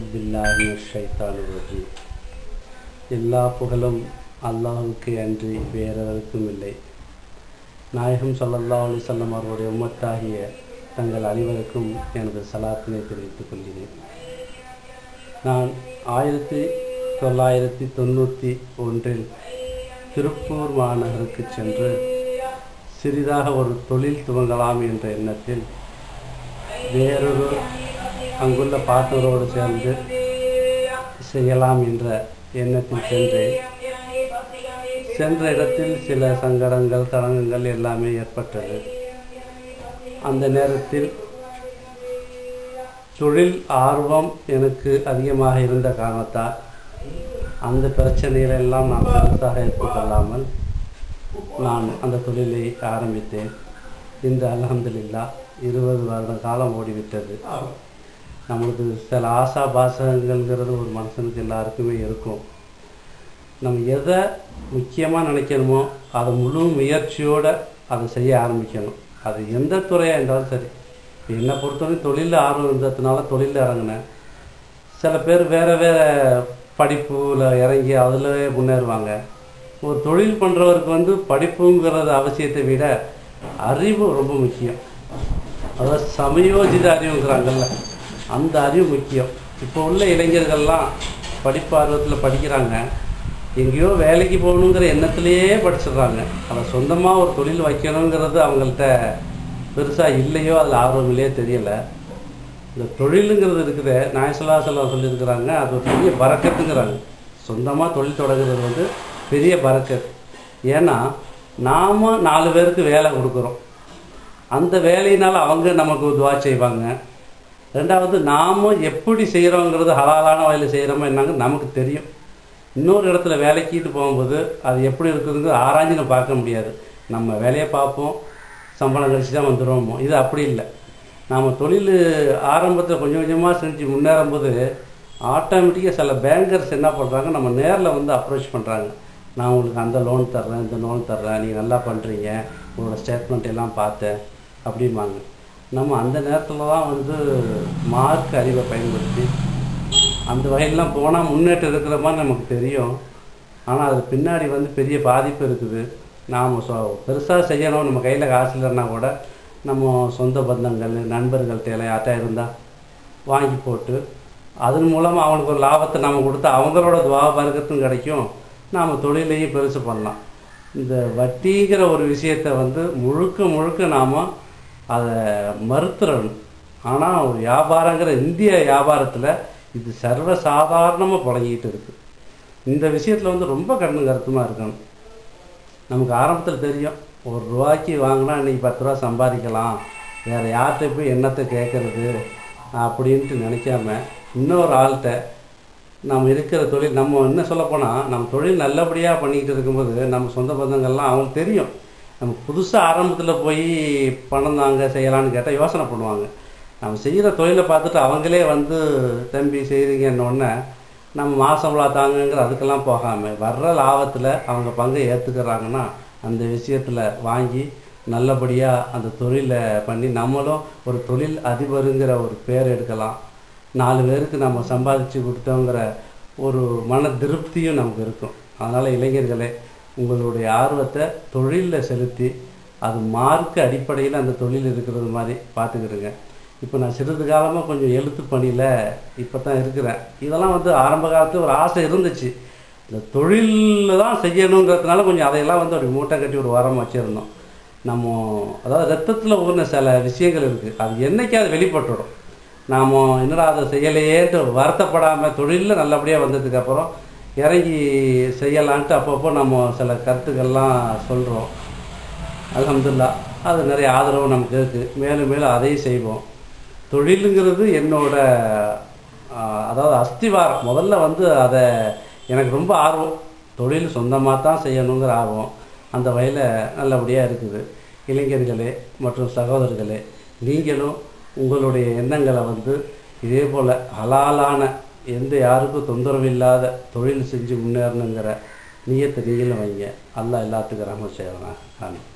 அவுத்பில்லாஹி ஷைத்தான் எல்லா புகழும் அல்லாஹுக்கு அன்றி வேறெவருக்கும் இல்லை. நாயகம் ஸல்லல்லாஹு அலி சொல்லம் அவருடைய உம்மத்தாகிய தங்கள் அனைவருக்கும் எனது சலாத்தினை தெரிவித்துக் கொள்கிறேன். நான் ஆயிரத்தி தொள்ளாயிரத்தி தொண்ணூற்றி ஒன்றில் திருப்பூர் மாநகருக்கு சென்று சிறிதாக ஒரு தொழில் துவங்கலாம் என்ற எண்ணத்தில் வேறொரு அங்குள்ள பார்ட்னரோடு சேர்ந்து செய்யலாம் என்ற எண்ணத்தில் சென்று சென்ற இடத்தில் சில சங்கடங்கள் தடங்கங்கள் எல்லாமே ஏற்பட்டது. அந்த நேரத்தில் தொழில் ஆர்வம் எனக்கு அதிகமாக இருந்த காரணத்தால் அந்த பிரச்சனைகளெல்லாம் நான் கருத்தாக ஏற்றுக்கொள்ளாமல் நான் அந்த தொழிலை ஆரம்பித்தேன். இன்று அலமதுல்லா இருபது வருட காலம் ஓடிவிட்டது. நம்மளுக்கு சில ஆசா பாசங்கள்ங்கிறது ஒரு மனுஷனுக்கு எல்லாருக்குமே இருக்கும். நம்ம எதை முக்கியமாக நினைக்கணுமோ அதை முழு முயற்சியோடு அதை செய்ய ஆரம்பிக்கணும். அது எந்த துறையாக இருந்தாலும் சரி. இப்போ என்னை பொறுத்தவரை தொழிலில் ஆர்வம் இருந்ததுனால தொழிலில் இறங்கினேன். சில பேர் வேறு வேறு படிப்பில் இறங்கி அதில் முன்னேறுவாங்க. ஒரு தொழில் பண்ணுறவருக்கு வந்து படிப்புங்கிறது அவசியத்தை விட அறிவு ரொம்ப முக்கியம். அதாவது சமயோஜித அறிவுங்கிறாங்கல்ல. அந்த அறிவு முக்கியம். இப்போ உள்ள இளைஞர்கள்லாம் படிப்பு ஆர்வத்தில் படிக்கிறாங்க. எங்கேயோ வேலைக்கு போகணுங்கிற எண்ணத்திலேயே படிச்சிடுறாங்க. அதை சொந்தமாக ஒரு தொழில் வைக்கணுங்கிறது அவங்கள்ட்ட பெருசாக இல்லையோ அதில் ஆர்வம் இல்லையோ தெரியலை. இந்த தொழிலுங்கிறது இருக்குது. நாயசலாசலம் சொல்லியிருக்கிறாங்க. அது ஒரு பெரிய பறக்கத்துங்கிறாங்க. சொந்தமாக தொழில் தொடங்குறது வந்து பெரிய பறக்கத். ஏன்னா நாம் நாலு பேருக்கு வேலை கொடுக்குறோம். அந்த வேலையினால் அவங்க நமக்கு துவா செய்வாங்க. ரெண்டாவது நாம் எப்படி செய்கிறோங்கிறது ஹலாலான வகையில் செய்கிறோமோ என்னங்க நமக்கு தெரியும். இன்னொரு இடத்துல வேலைக்கிட்டு போகும்போது அது எப்படி இருக்குதுங்கிறது ஆராய்ஞ்சு நம்ம பார்க்க முடியாது. நம்ம வேலையை பார்ப்போம் சம்பளம் கழிச்சு தான் வந்துடுவோமோ இது அப்படி இல்லை. நாம் தொழில் ஆரம்பத்தில் கொஞ்சம் கொஞ்சமாக செஞ்சு முன்னேறும்போது ஆட்டோமேட்டிக்காக சில பேங்கர்ஸ் என்ன பண்ணுறாங்க நம்ம நேரில் வந்து அப்ரோச் பண்ணுறாங்க நான் உங்களுக்கு அந்த லோன் தர்றேன் இந்த லோன் தர்றேன் நீங்கள் நல்லா பண்ணுறீங்க உங்களோட ஸ்டேட்மெண்ட் எல்லாம் பார்த்தேன் அப்படிம்பாங்க. நம்ம அந்த நேரத்தில் தான் வந்து மார்க் அறிவை பயன்படுத்தி அந்த வகையிலலாம் போனால் முன்னேற்றம் இருக்கிற மாதிரி நமக்கு தெரியும். ஆனால் அது பின்னாடி வந்து பெரிய பாதிப்பு இருக்குது. நாம் சொ பெருசாக செய்யணும். நம்ம கையில் காசு இல்லைன்னா கூட நம்ம சொந்த பந்தங்கள் நண்பர்கள்ட்ட எல்லாம் யார்ட்டா இருந்தால் வாங்கி போட்டு அதன் மூலமாக அவங்களுக்கு ஒரு லாபத்தை நம்ம கொடுத்து அவங்களோட துவாபரகத்தும் கிடைக்கும். நாம் தொழிலையும் பெருசு பண்ணலாம். இந்த வட்டிங்கிற ஒரு விஷயத்தை வந்து முழுக்க முழுக்க நாம் அதை மறுத்துறணும். ஆனால் ஒரு வியாபாரங்கிற இந்திய வியாபாரத்தில் இது சர்வசாதாரணமாக புழங்கிட்டு இருக்குது இந்த விஷயத்தில் வந்து ரொம்ப கண்ணு கருத்துமாக இருக்கணும். நமக்கு ஆரம்பத்தில் தெரியும். ஒரு ரூபாய்க்கு வாங்கினா இன்றைக்கி பத்து ரூபா சம்பாதிக்கலாம். வேறு யார்கிட்ட போய் என்னத்தை கேட்குறது அப்படின்ட்டு நினைக்காம இன்னொரு ஆள்கிட்ட நம்ம இருக்கிற தொழில் நம்ம என்ன சொல்லப்போனால் நம்ம தொழில் நல்லபடியாக பண்ணிக்கிட்டு இருக்கும்போது நம்ம சொந்த பந்தங்கள்லாம் அவங்களுக்கு தெரியும். நம்ம புதுசாக ஆரம்பத்தில் போய் பணம் தாங்க செய்யலான்னு கேட்டால் யோசனை பண்ணுவாங்க. நம்ம செய்கிற தொழிலை பார்த்துட்டு அவங்களே வந்து தம்பி செய்கிறீங்கன்னொடனே நம்ம மாசம்லா தாங்கங்கிற அதுக்கெல்லாம் போகாமல் வர்ற லாபத்தில் அவங்க பங்கை ஏற்றுக்கிறாங்கன்னா அந்த விஷயத்தில் வாங்கி நல்லபடியாக அந்த தொழிலை பண்ணி நம்மளும் ஒரு தொழில் அதிபருங்கிற ஒரு பேர் எடுக்கலாம். நாலு பேருக்கு நம்ம சம்பாதிச்சு கொடுத்தோங்கிற ஒரு மன திருப்தியும் நமக்கு இருக்கும். அதனால் இளைஞர்களே உங்களுடைய ஆர்வத்தை தொழிலில் செலுத்தி அது மார்க் அடிப்படையில் அந்த தொழில் இருக்கிறது மாதிரி பார்த்துக்கிடுங்க. இப்போ நான் சிறிது காலமாக கொஞ்சம் எழுத்து பணியில் இப்போ தான் இருக்கிறேன். இதெல்லாம் வந்து ஆரம்ப காலத்தில் ஒரு ஆசை இருந்துச்சு. இந்த தொழிலில் தான் செய்யணுங்கிறதுனால கொஞ்சம் அதையெல்லாம் வந்து ஒரு மூட்டை கட்டி ஒரு வாரம் வச்சுருந்தோம். நம்ம அதாவது ரத்தத்தில் ஊர்ன சில விஷயங்கள் இருக்குது அது என்றைக்கு அது வெளிப்பட்டுடும். நாம் என்னடா அதை செய்யலையேன்ட்டு வருத்தப்படாமல் தொழிலில் நல்லபடியாக வந்ததுக்கப்புறம் இறங்கி செய்யலான்ட்டு அப்பப்போ நம்ம சில கருத்துக்கள்லாம் சொல்கிறோம் அலமதுல்லா அது நிறைய ஆதரவு நமக்கு இருக்குது மேலும் மேலும் அதையும் செய்வோம். தொழிலுங்கிறது என்னோட அதாவது அஸ்திவாரம். முதல்ல வந்து அதை எனக்கு ரொம்ப ஆர்வம். தொழில் சொந்தமாக தான் செய்யணுங்கிற ஆர்வம் அந்த வகையில் நல்லபடியாக இருக்குது. இளைஞர்களே மற்றும் சகோதரர்களே நீங்களும் உங்களுடைய எண்ணங்களை வந்து இதே போல் ஹலாலான எந்த யாருக்கும் தொந்தரவு இல்லாத தொழில் செஞ்சு முன்னேறணுங்கிற நீயத்தை நீங்களும் வைங்க. அல்லா எல்லாத்துக்கும் ரஹமத் செய்வாங்க ஆமாம்